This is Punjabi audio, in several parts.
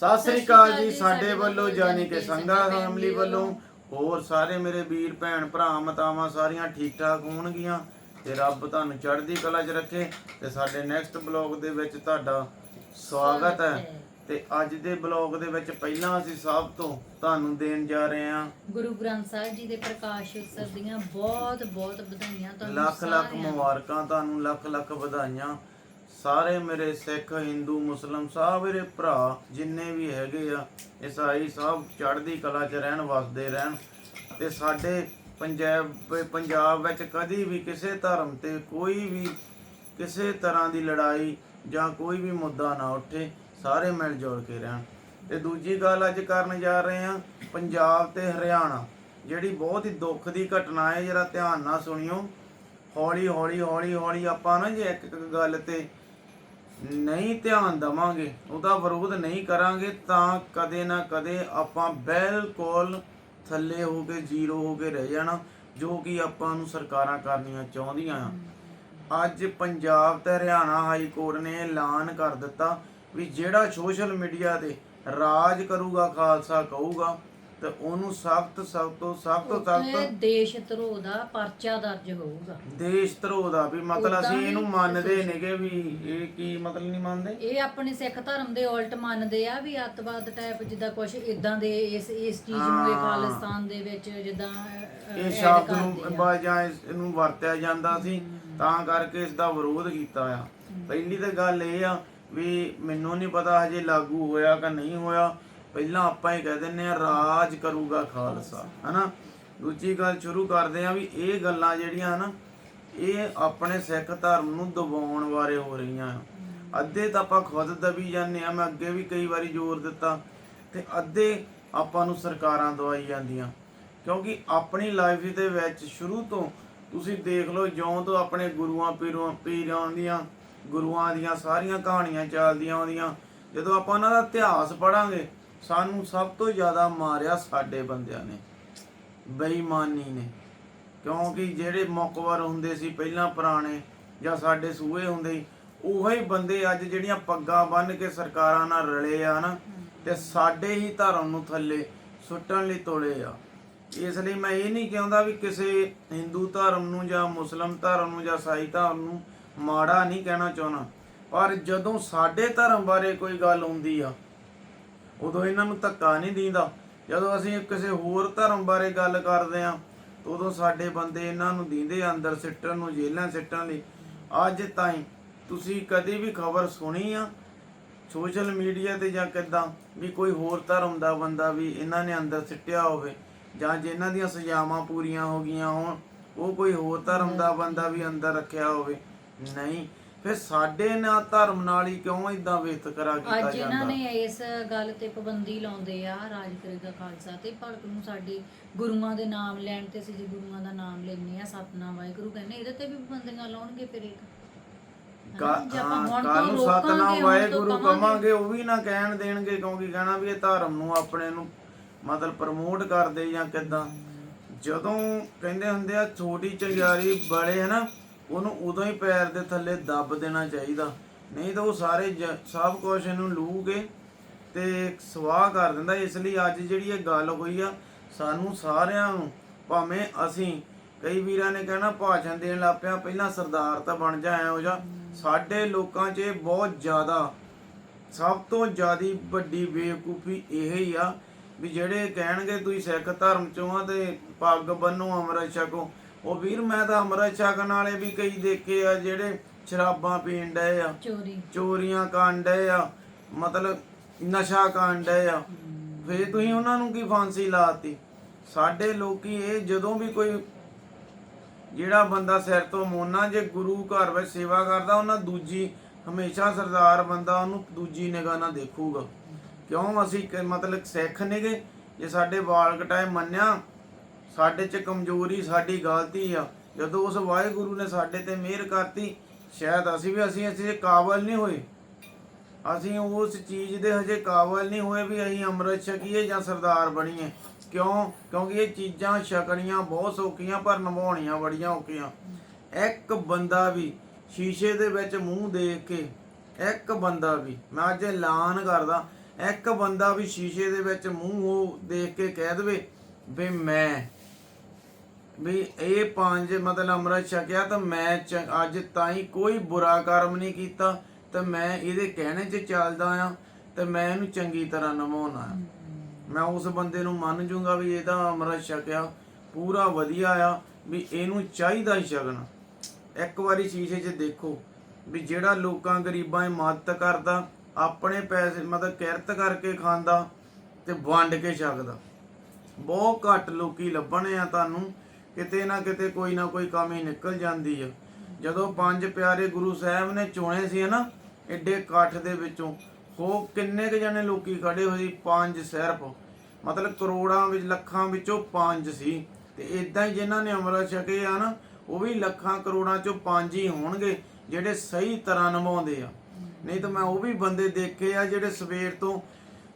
ਸਤਿ ਸ੍ਰੀ ਅਕਾਲ ਜੀ ਸਾਡੇ ਵੱਲੋਂ ਜਾਨੀ ਕਿ ਸੰਗਾ ਫੈਮਿਲੀ ਵੱਲੋਂ ਹੋਰ ਸਾਰੇ ਮੇਰੇ ਵੀਰ ਭੈਣ ਭਰਾ ਮਾਤਾਵਾਂ ਸਾਰੀਆਂ ਠੀਕ ਠਾਕ ਹੋਣਗੀਆਂ ਤੇ ਰੱਬ ਤੁਹਾਨੂੰ ਚੜ੍ਹਦੀ ਕਲਾ 'ਚ ਰੱਖੇ ਤੇ ਸਾਡੇ ਨੈਕਸਟ ਬਲੌਗ ਦੇ ਵਿੱਚ ਤੁਹਾਡਾ ਸਵਾਗਤ ਹੈ। ਤੇ ਅੱਜ ਦੇ ਬਲੌਗ ਦੇ ਵਿੱਚ ਪਹਿਲਾਂ ਅਸੀਂ ਸਭ ਤੋਂ ਤੁਹਾਨੂੰ ਦੇਣ ਜਾ ਰਹੇ ਹਾਂ ਗੁਰੂ ਗ੍ਰੰਥ ਸਾਹਿਬ ਜੀ ਦੇ ਪ੍ਰਕਾਸ਼ ਉਤਸਵ ਦੀਆਂ ਬਹੁਤ ਬਹੁਤ ਵਧਾਈਆਂ ਤੁਹਾਨੂੰ ਲੱਖ ਲੱਖ। ਮੁਬਾਰਕਾਂ ਤੁਹਾਨੂੰ ਲੱਖ ਲੱਖ ਵਧਾਈਆਂ। ਸਾਰੇ ਮੇਰੇ ਸਿੱਖ, ਹਿੰਦੂ, ਮੁਸਲਮ ਮੇਰੇ ਭਰਾ ਜਿੰਨੇ ਵੀ ਹੈਗੇ ਆ, ਈਸਾਈ ਸਭ ਚੜ੍ਹਦੀ ਕਲਾ 'ਚ ਰਹਿਣ, ਵਸਦੇ ਰਹਿਣ ਤੇ ਸਾਡੇ ਪੰਜਾਬ ਪੰਜਾਬ ਵਿੱਚ ਕਦੀ ਵੀ ਕਿਸੇ ਧਰਮ ਤੇ ਕੋਈ ਵੀ ਕਿਸੇ ਤਰ੍ਹਾਂ ਦੀ ਲੜਾਈ ਜਾਂ ਕੋਈ ਵੀ ਮੁੱਦਾ ਨਾ ਉੱਠੇ, ਸਾਰੇ ਮਿਲ ਜੁਲ ਕੇ ਰਹਿਣ। ਤੇ ਦੂਜੀ ਗੱਲ ਅੱਜ ਕਰਨ ਜਾ ਰਹੇ ਹਾਂ, ਪੰਜਾਬ ਤੇ ਹਰਿਆਣਾ, ਜਿਹੜੀ ਬਹੁਤ ਹੀ ਦੁੱਖ ਦੀ ਘਟਨਾ ਹੈ, ਜਰਾ ਧਿਆਨ ਨਾਲ ਸੁਣਿਓ। ਹੌਲੀ ਹੌਲੀ ਹੌਲੀ ਹੌਲੀ ਆਪਾਂ ਨਾ ਜੇ ਇੱਕ ਇੱਕ ਗੱਲ ਤੇ ਨਹੀਂ ਧਿਆਨ ਦਵਾਂਗੇ, ਉਹਦਾ ਵਿਰੋਧ ਨਹੀਂ ਕਰਾਂਗੇ, ਤਾਂ ਕਦੇ ਨਾ ਕਦੇ ਆਪਾਂ ਬਿਲਕੁਲ ਥੱਲੇ ਹੋ ਕੇ, ਜ਼ੀਰੋ ਹੋ ਕੇ ਰਹਿ ਜਾਣਾ, ਜੋ ਕਿ ਆਪਾਂ ਨੂੰ ਸਰਕਾਰਾਂ ਕਰਨੀਆਂ ਚਾਹੁੰਦੀਆਂ। ਆ ਅੱਜ ਪੰਜਾਬ ਤੇ ਹਰਿਆਣਾ ਹਾਈ ਕੋਰਟ ਨੇ ਐਲਾਨ ਕਰ ਦਿੱਤਾ ਵੀ ਜਿਹੜਾ ਸੋਸ਼ਲ ਮੀਡੀਆ ਤੇ ਰਾਜ ਕਰੂਗਾ, ਖਾਲਸਾ ਕਹੂਗਾ ਤੇ ਉਹਨੂੰ ਸਖਤ ਸਖਤ ਤੋਂ ਸਖਤ ਸਖਤ ਦੇਸ਼ ਧਰੋਹ ਦਾ ਪਰਚਾ ਦਰਜ ਹੋਊਗਾ। ਦੇਸ਼ ਧਰੋਹ ਦਾ ਵੀ ਮਤਲਬ ਅਸੀਂ ਇਹਨੂੰ ਮੰਨਦੇ ਨੇਗੇ ਵੀ ਇਹ ਕੀ ਮਤਲਬ ਨਹੀਂ ਮੰਨਦੇ? ਇਹ ਆਪਣੇ ਸਿੱਖ ਧਰਮ ਦੇ ਉਲਟ ਮੰਨਦੇ ਆ ਵੀ ਅੱਤਵਾਦ ਟਾਈਪ ਜਿੱਦਾਂ ਕੁਝ ਇਦਾਂ ਦੇ ਇਸ ਇਸ ਚੀਜ਼ ਨੂੰ ਇਹ। ਖਾਲਿਸਤਾਨ ਦੇ ਵਿੱਚ ਜਿੱਦਾਂ ਇਹ ਸ਼ਬਦ ਨੂੰ ਆ। ਬਾ ਜਾਂ ਇਸ- ਇਹਨੂੰ ਵਰਤਿਆ ਜਾਂਦਾ ਸੀ ਤਾਂ ਕਰਕੇ ਇਸ ਦਾ ਵਿਰੋਧ ਕੀਤਾ ਆ। ਪਹਿਲੀ ਤਾਂ ਗੱਲ ਇਹ ਆ ਵੀ ਮੈਨੂੰ ਨਹੀਂ ਪਤਾ ਹਜੇ ਲਾਗੂ ਹੋਇਆ ਕਿ ਨਹੀਂ ਹੋਇਆ। ਪਹਿਲਾਂ ਆਪਾਂ ਹੀ ਕਹਿ ਦਿੰਨੇ ਆ ਰਾਜ ਕਰੂਗਾ ਖਾਲਸਾ, ਹਨਾ? ਦੂਜੀ ਗੱਲ ਸ਼ੁਰੂ ਕਰਦੇ ਆ ਵੀ ਇਹ ਗੱਲਾਂ ਜਿਹੜੀਆਂ ਨਾ ਇਹ ਆਪਣੇ ਸਿੱਖ ਧਰਮ ਨੂੰ ਦਬਾਉਣ ਬਾਰੇ ਹੋ ਰਹੀਆਂ ਅੱਧੇ ਤਾਂ ਆਪਾਂ ਖੁਦ ਦਬੀ ਜਾਂਦੇ ਆ ਮੈਂ ਅੱਗੇ ਵੀ ਕਈ ਵਾਰੀ ਜ਼ੋਰ ਦਿੱਤਾ, ਤੇ ਅੱਧੇ ਆਪਾਂ ਨੂੰ ਸਰਕਾਰਾਂ ਦਵਾਈ ਜਾਂਦੀਆਂ। ਕਿਉਂਕਿ ਆਪਣੀ ਲਾਈਫ ਦੇ ਵਿੱਚ ਸ਼ੁਰੂ ਤੋਂ ਤੁਸੀਂ ਦੇਖ ਲਓ, ਜਿਉਂ ਤੋਂ ਆਪਣੇ ਗੁਰੂਆਂ ਪੀਰਾਂ ਪੀਰਾਂ ਦੀਆਂ ਗੁਰੂਆਂ ਦੀਆਂ ਸਾਰੀਆਂ ਕਹਾਣੀਆਂ ਚੱਲਦੀਆਂ ਆਉਂਦੀਆਂ, ਜਦੋਂ ਆਪਾਂ ਉਹਨਾਂ ਦਾ ਇਤਿਹਾਸ ਪੜਾਂਗੇ ਸਾਨੂੰ ਸਭ ਤੋਂ ਜ਼ਿਆਦਾ ਮਾਰਿਆ ਸਾਡੇ ਬੰਦਿਆਂ ਨੇ, ਬੇਈਮਾਨੀ ਨੇ। ਕਿਉਂਕਿ ਜਿਹੜੇ ਮੁਕਵਰ ਹੁੰਦੇ ਸੀ ਪਹਿਲਾਂ ਪੁਰਾਣੇ ਜਾਂ ਸਾਡੇ ਸੂਏ ਹੁੰਦੇ ਸੀ, ਉਹੀ ਬੰਦੇ ਅੱਜ ਜਿਹੜੀਆਂ ਪੱਗਾਂ ਬੰਨ ਕੇ ਸਰਕਾਰਾਂ ਨਾਲ ਰਲੇ ਆ ਨਾ, ਤੇ ਸਾਡੇ ਹੀ ਧਰਮ ਨੂੰ ਥੱਲੇ ਸੁੱਟਣ ਲਈ ਤੋਲੇ ਆ। ਇਸ ਲਈ ਮੈਂ ਇਹ ਨਹੀਂ ਕਹਿੰਦਾ ਵੀ ਕਿਸੇ ਹਿੰਦੂ ਧਰਮ ਨੂੰ ਜਾਂ ਮੁਸਲਮ ਧਰਮ ਨੂੰ ਜਾਂ ਸਾਈ ਧਰਮ ਨੂੰ ਮਾੜਾ ਨਹੀਂ ਕਹਿਣਾ ਚਾਹੁੰਦਾ। ਪਰ ਜਦੋਂ ਸਾਡੇ ਧਰਮ ਬਾਰੇ ਕੋਈ ਗੱਲ ਹੁੰਦੀ ਆ ਉਦੋਂ ਇਹਨਾਂ ਨੂੰ ਧੱਕਾ ਨਹੀਂ ਦਿੰਦਾ। ਜਦੋਂ ਅਸੀਂ ਕਿਸੇ ਹੋਰ ਧਰਮ ਬਾਰੇ ਗੱਲ ਕਰਦੇ ਆ ਉਦੋਂ ਸਾਡੇ ਬੰਦੇ ਇਹਨਾਂ ਨੂੰ ਦਿੰਦੇ ਆ ਅੰਦਰ ਸਿੱਟਣ ਨੂੰ, ਜੇਲ੍ਹਾਂ ਸਿੱਟਣ ਲਈ। ਅੱਜ ਤਾਈਂ ਤੁਸੀਂ ਕਦੇ ਵੀ ਖਬਰ ਸੁਣੀ ਆ ਸੋਸ਼ਲ ਮੀਡੀਆ ਤੇ ਜਾਂ ਕਿਦਾਂ ਵੀ ਕੋਈ ਹੋਰ ਧਰਮ ਦਾ ਬੰਦਾ ਵੀ ਇਹਨਾਂ ਨੇ ਅੰਦਰ ਸਿੱਟਿਆ ਹੋਵੇ, ਜਾਂ ਜਿਨ੍ਹਾਂ ਦੀਆਂ ਸਜ਼ਾਵਾਂ ਪੂਰੀਆਂ ਹੋ ਗਈਆਂ ਹੋਣ, ਉਹ ਕੋਈ ਹੋਰ ਧਰਮ ਦਾ ਬੰਦਾ ਵੀ ਅੰਦਰ ਰੱਖਿਆ ਹੋਵੇ? ਨਹੀਂ। ਫਿਰ ਸਾਡੇ ਨਾਲ ਧਰਮ ਨਾਲ ਹੀ ਕਿਉਂ ਇਦਾਂ ਵਿਤਕਰਾ ਕੀਤਾ ਅੱਜ ਇਹਨਾਂ ਨੇ ਇਸ ਗੱਲ ਤੇ ਪਾਬੰਦੀ ਲਾਉਂਦੇ ਆ ਰਾਜ ਕਰੇਗਾ ਖਾਲਸਾ ਤੇ ਭਗਤ ਨੂੰ ਸਾਡੇ ਗੁਰੂਆਂ ਦੇ ਨਾਮ ਲੈਣ ਤੇ ਅਸੀਂ ਜੇ ਗੁਰੂਆਂ ਦਾ ਨਾਮ ਲੈਨੇ ਆ ਸਤਨਾਮ ਵਾਹਿਗੁਰੂ ਕਹਿੰਦੇ ਇਹਦੇ ਤੇ ਵੀ ਪਾਬੰਦੀਆਂ ਲਾਉਣਗੇ ਫਿਰ ਇੱਕ ਹਨਾ? ਜੇ ਆਪਾਂ ਹੁਣ ਕੱਲ ਤੋਂ ਨੂੰ ਰੋਕਾਂਗੇ, ਸਤਨਾਮ ਵਾਹਿਗੁਰੂ। ਕਵਾਂਗੇ ਉਹ ਵੀ ਨਾ ਕਹਿਣ ਦੇਣਗੇ ਕਿਉਂਕਿ ਕਹਿਣਾ ਵੀ ਇਹ ਧਰਮ ਨੂੰ ਆਪਣੇ ਨੂੰ ਮਤਲਬ ਪ੍ਰਮੋਟ ਕਰਦੇ ਜਾਂ ਕਿਦਾਂ ਜਦੋਂ ਕਹਿੰਦੇ ਹੁੰਦੇ ਆ ਛੋਟੀ ਚੰਗਿਆਰੀ ਬੜੇ ਹਨਾ ਉਹਨੂੰ ਉਦੋਂ ਹੀ ਪੈਰ ਦੇ ਥੱਲੇ ਦੱਬ ਦੇਣਾ ਚਾਹੀਦਾ। ਨਹੀਂ ਤਾਂ ਉਹ ਸਾਰੇ ਜ- ਸਭ ਕੁਝ ਇਹਨੂੰ ਲੂ ਕੇ ਤੇ ਸਵਾਹ ਕਰ ਦਿੰਦਾ। ਇਸ ਲਈ ਅੱਜ ਜਿਹੜੀ ਇਹ ਗੱਲ ਹੋਈ ਆ, ਸਾਨੂੰ ਸਾਰਿਆਂ ਨੂੰ, ਭਾਵੇਂ ਅਸੀਂ ਕਈ ਵੀਰਾਂ ਨੇ ਕਹਿਣਾ ਭਾਸ਼ਣ ਦੇਣ ਲੱਗ ਪਿਆ, ਪਹਿਲਾਂ ਸਰਦਾਰ ਤਾਂ ਬਣ ਜਾ ਐ ਜਾ ਸਾਡੇ ਲੋਕਾਂ 'ਚ ਇਹ ਬਹੁਤ ਜ਼ਿਆਦਾ, ਸਭ ਤੋਂ ਜ਼ਿਆਦੀ ਵੱਡੀ ਬੇਵਕੂਫੀ ਇਹ ਹੀ ਆ ਵੀ ਜਿਹੜੇ ਕਹਿਣਗੇ ਤੁਸੀਂ ਸਿੱਖ ਧਰਮ ਚੋਂ ਆ ਤੇ ਪੱਗ ਬੰਨੋ, ਅੰਮ੍ਰਿਤ ਛਕੋ ਉਹ ਵੀਰ ਮੈਂ ਤਾਂ ਅੰਮ੍ਰਿਤ ਛਕਣ ਵਾਲੇ ਵੀ ਕਈ ਦੇਖੇ ਆ ਜਿਹੜੇ ਸ਼ਰਾਬਾਂ ਪੀਣ ਡਏ ਆ। ਚੋਰੀ। ਚੋਰੀਆਂ ਕਰਨ ਡਏ ਆ। ਮਤਲਬ ਨਸ਼ਾ ਕਰਨ ਡਏ ਆ। ਫੇਰ ਤੁਸੀਂ ਉਹਨਾਂ ਨੂੰ ਕੀ ਫਾਂਸੀ ਲਾਤੀ? ਸਾਡੇ ਲੋਕੀ ਇਹ ਜਦੋਂ ਵੀ ਕੋਈ ਜਿਹੜਾ ਬੰਦਾ ਸਿਰ ਤੋਂ ਮੋਨਾ ਜੇ ਗੁਰੂ ਘਰ ਵਿੱਚ ਸੇਵਾ ਕਰਦਾ ਉਹਨਾਂ ਦੂਜੀ ਹਮੇਸ਼ਾ ਸਰਦਾਰ ਬੰਦਾ ਉਹਨੂੰ ਦੂਜੀ ਨਿਗਾਹ ਨਾਲ ਦੇਖੂਗਾ। ਕਿਉਂ ਅਸੀਂ ਮਤਲਬ ਸਿੱਖ ਨੇਗੇ? ਜੇ ਸਾਡੇ ਵਾਲ ਕਟਾਏ ਮੰਨਿਆ ਸਾਡੇ 'ਚ ਕਮਜ਼ੋਰੀ, ਸਾਡੀ ਗਲਤੀ ਆ। ਜਦੋਂ ਉਸ ਵਾਹਿਗੁਰੂ ਨੇ ਸਾਡੇ ਤੇ ਮਿਹਰ ਕਰਤੀ, ਸ਼ਾਇਦ ਅਸੀਂ ਵੀ ਅਸੀਂ ਅਸੀਂ ਕਾਬਲ ਨਹੀਂ ਹੋਏ। ਅਸੀਂ ਉਸ ਚੀਜ਼ ਦੇ ਹਜੇ ਕਾਬਲ ਨਹੀਂ ਹੋਏ ਵੀ ਅਸੀਂ ਅੰਮ੍ਰਿਤ ਛਕੀਏ ਜਾਂ ਸਰਦਾਰ ਬਣੀਏ। ਕਿਉਂ? ਕਿਉਂਕਿ ਇਹ ਚੀਜ਼ਾਂ ਛਕਣੀਆਂ ਬਹੁਤ ਸੌਖੀਆਂ, ਪਰ ਨਿਭਾਉਣੀਆਂ ਬੜੀਆਂ ਔਖੀਆਂ। ਇੱਕ ਬੰਦਾ ਵੀ ਸ਼ੀਸ਼ੇ ਦੇ ਵਿੱਚ ਮੂੰਹ ਦੇਖ ਕੇ, ਇੱਕ ਬੰਦਾ ਵੀ, ਮੈਂ ਅੱਜ ਐਲਾਨ ਕਰਦਾ, ਇੱਕ ਬੰਦਾ ਵੀ ਸ਼ੀਸ਼ੇ ਦੇ ਵਿੱਚ ਮੂੰਹ ਉਹ ਦੇਖ ਕੇ ਕਹਿ ਦੇਵੇ, ਵੀ ਮੈਂ ਵੀ ਇਹ ਪੰਜ ਮਤਲਬ ਅੰਮ੍ਰਿਤ ਛਕਿਆ ਤਾਂ ਮੈਂ ਚ- ਅੱਜ ਤਾਈਂ ਕੋਈ ਬੁਰਾ ਕਰਮ ਨਹੀਂ ਕੀਤਾ ਤੇ ਮੈਂ ਇਹਦੇ ਕਹਿਣੇ 'ਚ ਚੱਲਦਾ ਆ ਤੇ ਮੈਂ ਇਹਨੂੰ ਚੰਗੀ ਤਰ੍ਹਾਂ ਨਿਭਾਉਣਾ ਮੈਂ ਉਸ ਬੰਦੇ ਨੂੰ ਮੰਨ ਜੂੰਗਾ ਵੀ ਇਹਦਾ ਅੰਮ੍ਰਿਤ ਛਕਿਆ ਪੂਰਾ ਵਧੀਆ ਆ ਵੀ ਇਹਨੂੰ ਚਾਹੀਦਾ ਹੀ ਛਕਣਾ ਇੱਕ ਵਾਰੀ ਸ਼ੀਸ਼ੇ 'ਚ ਦੇਖੋ ਵੀ ਜਿਹੜਾ ਲੋਕਾਂ ਗਰੀਬਾਂ ਦੀ ਮਦਦ ਕਰਦਾ, ਆਪਣੇ ਪੈਸੇ ਮਤਲਬ ਕਿਰਤ ਕਰਕੇ ਖਾਂਦਾ ਤੇ ਵੰਡ ਕੇ ਛਕਦਾ। ਬਹੁਤ ਘੱਟ ਲੋਕੀ ਲੱਭਣੇ ਆ ਤੁਹਾਨੂੰ ਕਿਤੇ ਨਾ ਕਿਤੇ ਕੋਈ ਨਾ ਕੋਈ ਕਮੀ ਨਿਕਲ ਜਾਂਦੀ ਆ। ਜਦੋਂ ਪੰਜ ਪਿਆਰੇ ਗੁਰੂ ਸਾਹਿਬ ਨੇ ਚੁਣੇ ਸੀ ਨਾ ਐਡੇ ਇਕੱਠ ਦੇ ਵਿੱਚੋਂ ਹੋ ਕਿੰਨੇ ਕੁ ਜਣੇ ਲੋਕੀ ਖੜੇ ਹੋਏ ਸੀ? ਪੰਜ ਸਿਰਫ। ਮਤਲਬ ਕਰੋੜਾਂ ਵਿੱਚ, ਲੱਖਾਂ ਵਿੱਚੋਂ ਪੰਜ ਸੀ। ਤੇ ਇਦਾਂ ਹੀ ਜਿਨ੍ਹਾਂ ਨੇ ਅੰਮ੍ਰਿਤ ਛਕੇ ਆ ਨਾ, ਉਹ ਵੀ ਲੱਖਾਂ ਕਰੋੜਾਂ ਚੋਂ ਪੰਜ ਹੀ ਹੋਣਗੇ, ਜਿਹੜੇ ਸਹੀ ਤਰ੍ਹਾਂ ਨਿਭਾਉਂਦੇ ਆ। ਨਹੀਂ ਤਾਂ ਮੈਂ ਉਹ ਵੀ ਬੰਦੇ ਦੇਖੇ ਆ ਜਿਹੜੇ ਸਵੇਰ ਤੋਂ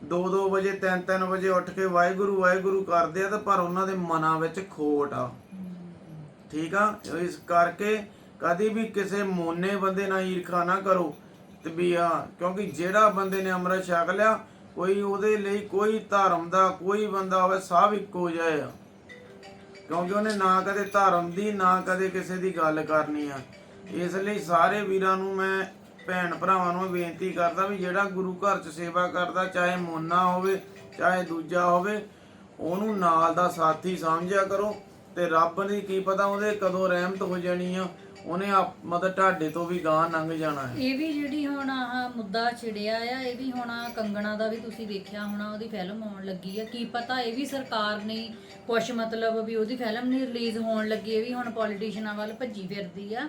2-2 ਵਜੇ 3-3 ਵਜੇ ਉੱਠ ਕੇ ਵਾਹਿਗੁਰੂ ਵਾਹਿਗੁਰੂ ਕਰਦੇ ਆ ਤੇ ਪਰ ਉਹਨਾਂ ਦੇ ਮਨਾਂ ਵਿੱਚ ਖੋਟ ਆ। ਠੀਕ ਆ? ਇਸ ਕਰਕੇ ਕਦੀ ਵੀ ਕਿਸੇ ਮੋਨੇ ਬੰਦੇ ਨਾਲ ਈਰਖਾ ਨਾ ਕਰੋ। ਤੇ ਵੀ ਆ, ਕਿਉਂਕਿ ਜਿਹੜਾ ਬੰਦੇ ਨੇ ਅੰਮ੍ਰਿਤ ਛਕ ਲਿਆ, ਕੋਈ ਉਹਦੇ ਲਈ ਕੋਈ ਧਰਮ ਦਾ, ਕੋਈ ਬੰਦਾ ਹੋਵੇ, ਸਭ ਇੱਕੋ ਜਿਹਾ ਆ। ਕਿਉਂਕਿ ਉਹਨੇ ਨਾ ਕਦੇ ਧਰਮ ਦੀ, ਨਾ ਕਦੇ ਕਿਸੇ ਦੀ ਗੱਲ ਕਰਨੀ ਆ। ਇਸ ਲਈ ਸਾਰੇ ਵੀਰਾਂ ਨੂੰ ਮੈਂ ਭੈਣ ਭਰਾਵਾਂ ਨੂੰ ਬੇਨਤੀ ਕਰਦਾ ਵੀ ਜਿਹੜਾ ਗੁਰੂ ਘਰ 'ਚ ਸੇਵਾ ਕਰਦਾ, ਚਾਹੇ ਮੋਨਾ ਹੋਵੇ, ਚਾਹੇ ਦੂਜਾ ਹੋਵੇ, ਉਹਨੂੰ ਨਾਲ ਦਾ ਸਾਥੀ ਸਮਝਿਆ ਕਰੋ। ਤੇ ਰੱਬ ਨੇ ਕੀ ਪਤਾ ਉਹਦੇ ਕਦੋਂ ਰਹਿਮਤ ਹੋ ਜਾਣੀ ਆ ਉਹਨੇ ਆਪ- ਮਤਲਬ ਢਾਡੇ ਤੋਂ ਵੀ ਗਾਂ ਲੰਘ ਜਾਣਾ ਹੈ। ਇਹ ਵੀ ਜਿਹੜੀ ਹੁਣ ਆਹ ਮੁੱਦਾ ਛਿੜਿਆ ਆ ਇਹ ਵੀ ਹੁਣ ਆਹ ਕੰਗਣਾ ਦਾ ਵੀ ਤੁਸੀਂ ਵੇਖਿਆ ਹੋਣਾ ਉਹਦੀ ਫਿਲਮ ਆਉਣ ਲੱਗੀ ਆ। ਕੀ ਪਤਾ ਇਹ ਵੀ ਸਰਕਾਰ ਨੇ ਕੁਛ ਮਤਲਬ ਵੀ ਉਹਦੀ ਫਿਲਮ ਨਹੀਂ ਰਿਲੀਜ਼ ਹੋਣ ਲੱਗੀ ਇਹ ਵੀ ਹੁਣ ਪੋਲੀਟੀਸ਼ੀਅਨਾਂ ਵੱਲ ਭੱਜੀ ਫਿਰਦੀ ਆ।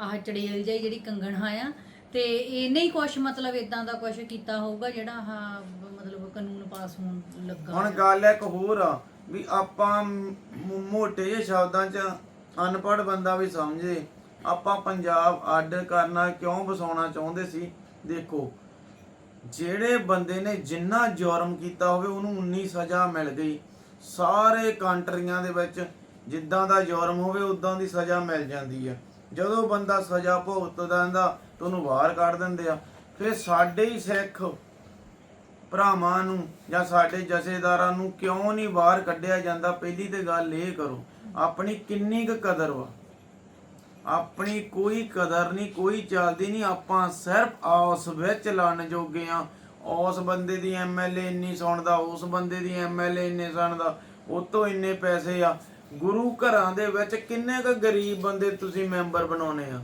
ਆਹ ਚੜੇਲ ਜਿਹੀ ਜਿਹੜੀ ਕੰਗਣਾ ਆ ਤੇ ਇਹਨੇ ਹੀ ਕੁਛ ਮਤਲਬ ਇਦਾਂ ਦਾ ਕੁਛ ਕੀਤਾ ਹੋਊਗਾ ਜਿਹੜਾ ਆਹ ਮਤਲਬ ਕਾਨੂੰਨ ਪਾਸ ਹੋਣ ਲੱਗਾ ਹੁਣ ਗੱਲ ਇੱਕ ਹੋਰ ਆ ਵੀ ਆਪਾਂ ਮੋਟੇ ਜਿਹੇ ਸ਼ਬਦਾਂ 'ਚ ਅਨਪੜ੍ਹ ਬੰਦਾ ਵੀ ਸਮਝੇ। ਆਪਾਂ ਪੰਜਾਬ ਅੱਡ ਕਰਨਾ ਕਿਉਂ ਵਸਾਉਣਾ ਚਾਹੁੰਦੇ ਸੀ? ਦੇਖੋ, ਜਿਹੜੇ ਬੰਦੇ ਨੇ ਜਿੰਨਾ ਜੁਰਮ ਕੀਤਾ ਹੋਵੇ, ਉਹਨੂੰ ਉਨੀ ਸਜ਼ਾ ਮਿਲ ਗਈ। ਸਾਰੇ ਕੰਟਰੀਆਂ ਦੇ ਵਿੱਚ ਜਿੱਦਾਂ ਦਾ ਜੁਰਮ ਹੋਵੇ ਉਦਾਂ ਦੀ ਸਜ਼ਾ ਮਿਲ ਜਾਂਦੀ ਹੈ ਜਦੋਂ ਬੰਦਾ ਸਜ਼ਾ ਭੁਗਤਦਾ ਹੁੰਦਾ ਤਾਂ ਉਹਨੂੰ ਬਾਹਰ ਕੱਢ ਦਿੰਦੇ ਆ। ਫਿਰ ਸਾਡੇ ਹੀ ਸਿੱਖ ਭਰਾਵਾਂ ਨੂੰ ਜਾਂ ਸਾਡੇ ਜਥੇਦਾਰਾਂ ਨੂੰ ਕਿਉਂ ਨਹੀਂ ਬਾਹਰ ਕੱਢਿਆ ਜਾਂਦਾ? ਪਹਿਲੀ ਤੇ ਗੱਲ ਇਹ ਕਰੋ, ਆਪਣੀ ਕਿੰਨੀ ਕੁ ਕਦਰ ਵਾ? ਆਪਣੀ ਕੋਈ ਕਦਰ ਨਹੀਂ, ਕੋਈ ਚੱਲਦੀ ਨਹੀਂ। ਆਪਾਂ ਸਿਰਫ ਆਸ ਵਿੱਚ ਲੜਨ ਜੋਗੇ ਆ। ਉਸ ਬੰਦੇ ਦੀ ਐਮਐਲਏ ਇੰਨੀ ਸੁਣਦਾ, ਉਸ ਬੰਦੇ ਦੀ ਐਮਐਲਏ ਇੰਨੇ ਸੁਣਦਾ, ਉਹ ਤੋਂ ਇੰਨੇ ਪੈਸੇ ਆ। ਗੁਰੂ ਘਰਾਂ ਦੇ ਵਿੱਚ ਕਿੰਨੇ ਕੁ ਗਰੀਬ ਬੰਦੇ ਤੁਸੀਂ ਮੈਂਬਰ ਬਣਾਉਣੇ ਆ?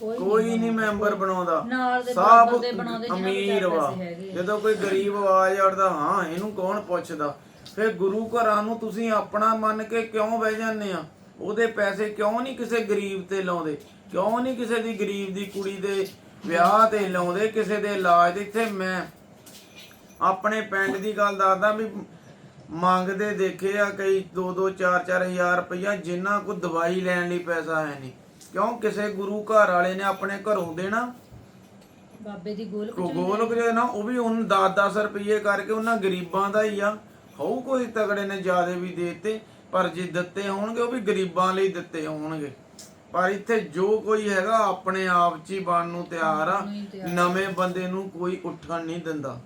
ਕੋਈ ਨਹੀਂ ਮੈਂਬਰ ਬਣਾਉਂਦਾ। ਨਾਲ ਦੇ ਸਭ ਬਰਾਬਰ ਦੇ ਬਣਾਉਂਦੇ ਜਿਨ੍ਹਾਂ ਕੋਲ ਅਮੀਰ ਵਾ। ਪੈਸੇ ਹੈਗੇ ਆ। ਜਦੋਂ ਕੋਈ ਗਰੀਬ ਆਵਾਜ਼ ਆੜਦਾ ਹਾਂ ਇਹਨੂੰ ਕੌਣ ਪੁੱਛਦਾ? ਫਿਰ ਗੁਰੂ ਘਰਾਂ ਨੂੰ ਤੁਸੀਂ ਆਪਣਾ ਮੰਨ ਕੇ ਕਿਉਂ ਬਹਿ ਜਾਂਦੇ ਆ? ਉਹਦੇ ਪੈਸੇ ਕਿਉਂ ਨਹੀਂ ਕਿਸੇ ਗਰੀਬ ਤੇ ਲਾਉਂਦੇ? ਕਿਉਂ ਨਹੀਂ ਕਿਸੇ ਦੀ ਗਰੀਬ ਦੀ ਕੁੜੀ ਦੇ ਵਿਆਹ ਤੇ ਲਾਉਂਦੇ? ਕਿਸੇ ਦੇ ਇਲਾਜ ਤੇ। ਇੱਥੇ ਮੈਂ ਆਪਣੇ ਪਿੰਡ ਦੀ ਗੱਲ ਦੱਸਦਾ ਵੀ ਮੰਗਦੇ ਦੇਖੇ ਆ ਕਈ 2-2 4-4 ਹਜ਼ਾਰ ਰੁਪਈਆ ਜਿਨ੍ਹਾਂ ਕੋ ਦਵਾਈ ਲੈਣ ਲਈ ਪੈਸਾ ਹੈ ਨਹੀਂ ਕਿਉਂ ਕਿਸੇ ਗੁਰੂ ਘਰ ਵਾਲੇ ਨੇ ਆਪਣੇ ਘਰੋਂ ਦੇਣਾ? ਬਾਬੇ ਦੀ ਗੋਲ ਗੋਲਕ ਜੇ ਨਾ ਉਹ ਵੀ ਉਹਨੂੰ 10-10 ਰੁਪਏ ਕਰਕੇ ਉਹਨਾਂ ਗਰੀਬਾਂ ਦਾ ਹੀ ਆ। ਹੋਊ ਕੋਈ ਤਗੜੇ ਨੇ ਜਿਆਦੇ ਵੀ ਦੇਤੇ ਪਰ ਜੇ ਦਿੱਤੇ ਹੋਣਗੇ ਉਹ ਵੀ ਗਰੀਬਾਂ ਲਈ ਦਿੱਤੇ ਹੋਣਗੇ। ਪਰ ਇੱਥੇ ਜੋ ਕੋਈ ਹੈਗਾ ਆਪਣੇ ਆਪ 'ਚ ਹੀ ਬਣਨ ਨੂੰ ਤਿਆਰ ਆ। ਨਵੇਂ ਬੰਦੇ ਨੂੰ ਕੋਈ ਉੱਠਣ ਨਹੀਂ ਦਿੰਦਾ।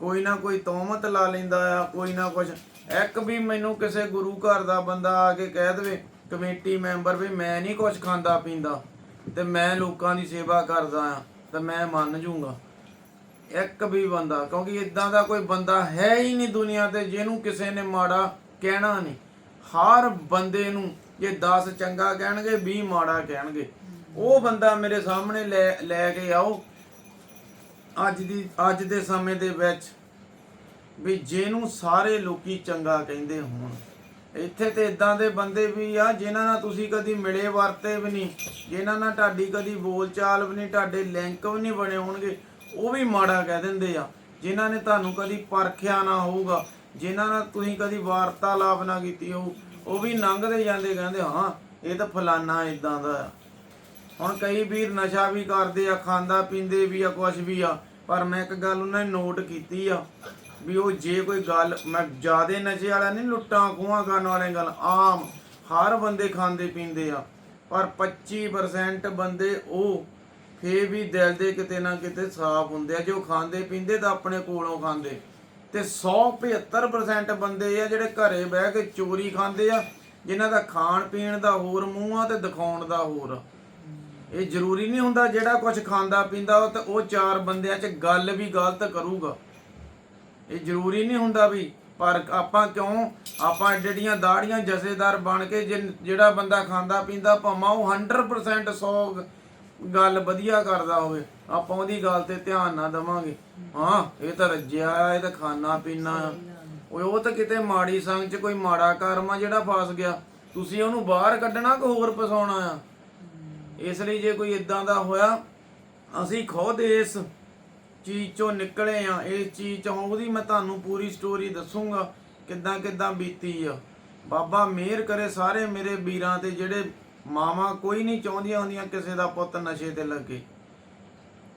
ਕੋਈ ਨਾ ਕੋਈ ਤੋਮਤ ਲਾ ਲੈਂਦਾ ਆ ਕੋਈ ਨਾ ਕੁਝ ਇੱਕ ਵੀ ਮੈਨੂੰ ਕਿਸੇ ਗੁਰੂ ਘਰ ਦਾ ਬੰਦਾ ਆ ਕੇ ਕਹਿ ਦੇਵੇ ਕਮੇਟੀ ਮੈਂਬਰ ਵੀ ਮੈਂ ਨਹੀਂ ਕੁਝ ਖਾਂਦਾ ਪੀਂਦਾ ਤੇ ਮੈਂ ਲੋਕਾਂ ਦੀ ਸੇਵਾ ਕਰਦਾ ਆ ਤਾਂ ਮੈਂ ਮੰਨ ਜੂੰਗਾ। ਇੱਕ ਵੀ ਬੰਦਾ, ਕਿਉਂਕਿ ਇਦਾਂ ਦਾ ਕੋਈ ਬੰਦਾ ਹੈ ਹੀ ਨਹੀਂ ਦੁਨੀਆ ਤੇ ਜਿਹਨੂੰ ਕਿਸੇ ਨੇ ਮਾੜਾ ਕਹਿਣਾ ਨਹੀਂ। ਹਰ ਬੰਦੇ ਨੂੰ ਜੇ 10 ਚੰਗਾ ਕਹਿਣਗੇ 20 ਮਾੜਾ ਕਹਿਣਗੇ। ਉਹ ਬੰਦਾ ਮੇਰੇ ਸਾਹਮਣੇ ਲੈ ਲੈ ਕੇ ਆਓ। ਅੱਜ ਦੀ, ਅੱਜ ਦੇ ਸਮੇਂ ਦੇ ਵਿੱਚ ਵੀ ਜਿਹਨੂੰ ਸਾਰੇ ਲੋਕੀ ਚੰਗਾ ਕਹਿੰਦੇ ਹੋਣ। ਇੱਥੇ ਤੇ ਇਦਾਂ ਦੇ ਬੰਦੇ ਵੀ ਆ, ਜਿਨ੍ਹਾਂ ਨਾਲ ਤੁਸੀਂ ਕਦੀ ਮਿਲੇ ਵਰਤੇ ਵੀ ਨਹੀਂ, ਜਿਨ੍ਹਾਂ ਨਾਲ ਤੁਹਾਡੀ ਕਦੀ ਬੋਲਚਾਲ ਵੀ ਨਹੀਂ, ਤੁਹਾਡੇ ਲਿੰਕ ਵੀ ਨਹੀਂ ਬਣੇ ਹੋਣਗੇ, ਉਹ ਵੀ ਮਾੜਾ ਕਹਿ ਦਿੰਦੇ ਆ। ਜਿਨ੍ਹਾਂ ਨੇ ਤੁਹਾਨੂੰ ਕਦੀ ਪਰਖਿਆ ਨਾ ਹੋਊਗਾ, ਜਿਨ੍ਹਾਂ ਨਾਲ ਤੁਸੀਂ ਕਦੀ ਵਾਰਤਾਲਾਪ ਨਾ ਕੀਤੀ ਹੋਊ, ਉਹ ਵੀ ਲੰਘਦੇ ਜਾਂਦੇ ਕਹਿੰਦੇ, ਹਾਂ, ਇਹ ਤਾਂ ਫਲਾਨਾ ਇਦਾਂ ਦਾ ਆ। ਹੁਣ ਕਈ ਵੀਰ ਨਸ਼ਾ ਵੀ ਕਰਦੇ ਆ, ਖਾਂਦਾ, ਪੀਂਦੇ ਵੀ ਆ, ਕੁਛ ਵੀ ਆ, ਪਰ ਮੈਂ ਇੱਕ ਗੱਲ ਉਹਨਾਂ ਨੇ ਨੋਟ ਕੀਤੀ ਆ ਵੀ ਉਹ ਜੇ ਕੋਈ ਗੱਲ, ਮੈਂ ਜਿਆਦੇ ਨਸ਼ੇ ਵਾਲਾ ਨਹੀਂ, ਲੁੱਟਾਂ ਖੂਹਾਂ ਕਰਨ ਵਾਲੇ ਗੱਲ, ਆਮ, ਹਰ ਬੰਦੇ ਖਾਂਦੇ ਪੀਂਦੇ ਆ। ਪਰ 25% ਬੰਦੇ ਉਹ ਫੇ ਵੀ ਦਿਲ ਦੇ ਕਿਤੇ ਨਾ ਕਿਤੇ ਸਾਫ਼ ਹੁੰਦੇ ਆ। ਜੋ ਖਾਂਦੇ ਪੀਂਦੇ ਤਾਂ ਆਪਣੇ ਕੋਲੋਂ ਖਾਂਦੇ। ਤੇ 175% ਬੰਦੇ ਆ ਜਿਹੜੇ ਘਰੇ ਬਹਿ ਕੇ ਚੋਰੀ ਖਾਂਦੇ ਆ, ਜਿਨ੍ਹਾਂ ਦਾ ਖਾਣ ਪੀਣ ਦਾ ਹੋਰ ਮੂੰਹ ਆ ਤੇ ਦਿਖਾਉਣ ਦਾ ਹੋਰ ਆ। ਇਹ ਜ਼ਰੂਰੀ ਨਹੀਂ ਹੁੰਦਾ ਜਿਹੜਾ ਕੁਝ ਖਾਂਦਾ ਪੀਂਦਾ ਉਹ ਤੇ ਉਹ ਚਾਰ ਬੰਦਿਆਂ 'ਚ ਗੱਲ ਵੀ ਗਲਤ ਕਰੂਗਾ। ਇਹ ਜ਼ਰੂਰੀ ਨਹੀਂ ਹੁੰਦਾ ਵੀ, ਪਰ ਆਪਾਂ ਕਿਉਂ, ਆਪਾਂ ਐਡੀਆਂ ਦਾੜੀਆਂ ਜਥੇਦਾਰ ਬਣ ਕੇ ਜਿਹੜਾ ਬੰਦਾ ਖਾਂਦਾ ਪੀਂਦਾ ਭਾਵੇਂ, ਉਹ 100% 100 ਗੱਲ ਵਧੀਆ ਕਰਦਾ ਹੋਵੇ। ਆਪਾਂ ਉਹਦੀ ਗੱਲ ਤੇ ਧਿਆਨ ਨਾ ਦੇਵਾਂਗੇ। ਹਾਂ, ਇਹ ਤਾਂ ਰੱਜਿਆ, ਇਹ ਤਾਂ ਖਾਣਾ ਪੀਣਾ। ਆ ਓਏ, ਉਹ ਤਾਂ ਕਿਤੇ ਮਾੜੀ ਸੰਗ 'ਚ ਕੋਈ ਮਾੜਾ ਕਰਮ ਆ ਜਿਹੜਾ ਫਸ ਗਿਆ। ਤੁਸੀਂ ਉਹਨੂੰ ਬਾਹਰ ਕੱਢਣਾ ਕਿ ਹੋਰ ਫਸਾਉਣਾ ਆ? ਇਸ ਲਈ ਜੇ ਕੋਈ ਇਦਾਂ ਦਾ ਹੋਇਆ, ਅਸੀਂ ਖੁਦ ਇਸ ਚੀਜ਼ ਚੋਂ ਨਿਕਲੇ ਆ, ਇਸ ਚੀਜ਼ ਚੋਂ, ਉਹਦੀ ਮੈਂ ਤੁਹਾਨੂੰ ਪੂਰੀ ਸਟੋਰੀ ਦੱਸੂਗਾ ਕਿੱਦਾਂ ਕਿੱਦਾਂ ਬੀਤੀ ਆ। ਬਾਬਾ ਮਿਹਰ ਕਰੇ ਸਾਰੇ ਮੇਰੇ ਵੀਰਾਂ ਤੇ, ਜਿਹੜੇ ਮਾਵਾਂ ਕੋਈ ਨਹੀਂ ਚਾਹੁੰਦੀਆਂ ਹੁੰਦੀਆਂ ਕਿਸੇ ਦਾ ਪੁੱਤ ਨਸ਼ੇ ਤੇ ਲੱਗੇ।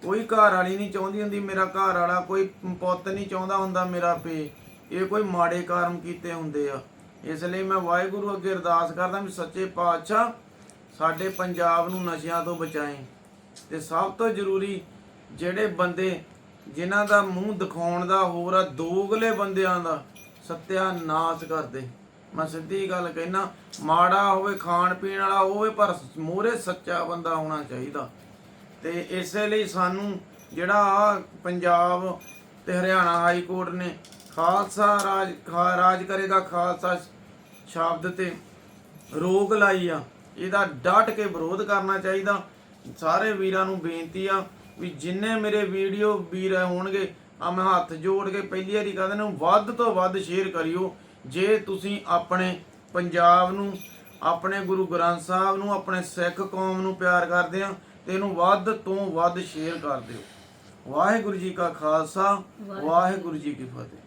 ਕੋਈ ਘਰ ਵਾਲੀ ਨਹੀਂ ਚਾਹੁੰਦੀ ਹੁੰਦੀ, ਮੇਰਾ ਘਰ ਵਾਲਾ ਕੋਈ ਪੁੱਤ ਨਹੀਂ ਚਾਹੁੰਦਾ ਹੁੰਦਾ ਮੇਰਾ ਪੇ। ਇਹ ਕੋਈ ਮਾੜੇ ਕਰਮ ਕੀਤੇ ਹੁੰਦੇ ਆ। ਇਸ ਲਈ ਮੈਂ ਵਾਹਿਗੁਰੂ ਅੱਗੇ ਅਰਦਾਸ ਕਰਦਾ ਵੀ ਸੱਚੇ ਪਾਤਸ਼ਾਹ ਸਾਡੇ ਪੰਜਾਬ ਨੂੰ ਨਸ਼ਿਆਂ ਤੋਂ ਬਚਾਏ। ਤੇ ਸਭ ਤੋਂ ਜ਼ਰੂਰੀ ਜਿਹੜੇ ਬੰਦੇ ਜਿਨ੍ਹਾਂ ਦਾ ਮੂੰਹ ਦਿਖਾਉਣ ਦਾ ਹੋਰ ਆ ਦੋਗਲੇ ਬੰਦਿਆਂ ਦਾ ਸਤਿਆ ਨਾਸ਼ ਕਰਦੇ। ਮੈਂ ਸਿੱਧੀ ਗੱਲ ਕਹਿਣਾ ਮਾੜਾ ਹੋਵੇ, ਖਾਣ ਪੀਣ ਵਾਲਾ ਹੋਵੇ, ਪਰ ਮੋਰੇ ਸੱਚਾ ਬੰਦਾ ਹੋਣਾ ਚਾਹੀਦਾ। ਤੇ ਇਸੇ ਲਈ ਸਾਨੂੰ ਜਿਹੜਾ ਆ ਪੰਜਾਬ ਤੇ ਹਰਿਆਣਾ ਹਾਈ ਕੋਰਟ ਨੇ ਖਾਲਸਾ ਰਾਜ, ਖਾ- ਰਾਜ ਕਰੇਗਾ ਖਾਲਸਾ ਸ਼ਬਦ ਤੇ ਰੋਕ ਲਾਈ ਆ। ਇਹਦਾ ਡਟ ਕੇ ਵਿਰੋਧ ਕਰਨਾ ਚਾਹੀਦਾ। ਸਾਰੇ ਵੀਰਾਂ ਨੂੰ ਬੇਨਤੀ ਆ ਵੀ ਜਿੰਨੇ ਮੇਰੇ ਵੀਡੀਓ ਵੀਰ ਹੋਣਗੇ ਆ ਮੈਂ ਹੱਥ ਜੋੜ ਕੇ ਪਹਿਲੀ ਵਾਰੀ ਕਹਿੰਦਾ ਨੂੰ ਵੱਧ ਤੋਂ ਵੱਧ ਸ਼ੇਅਰ ਕਰਿਓ। ਜੇ ਤੁਸੀਂ ਆਪਣੇ ਪੰਜਾਬ ਨੂੰ ਆਪਣੇ ਗੁਰੂ ਗ੍ਰੰਥ ਸਾਹਿਬ ਨੂੰ ਆਪਣੇ ਸਿੱਖ ਕੌਮ ਨੂੰ ਪਿਆਰ ਕਰਦੇ ਆ ਤੇ ਇਹਨੂੰ ਵੱਧ ਤੋਂ ਵੱਧ ਸ਼ੇਅਰ ਕਰ ਦਿਓ। ਵਾਹਿਗੁਰੂ ਜੀ ਕਾ ਖਾਲਸਾ ਵਾਹਿਗੁਰੂ ਜੀ ਕੀ ਫਤਿਹ।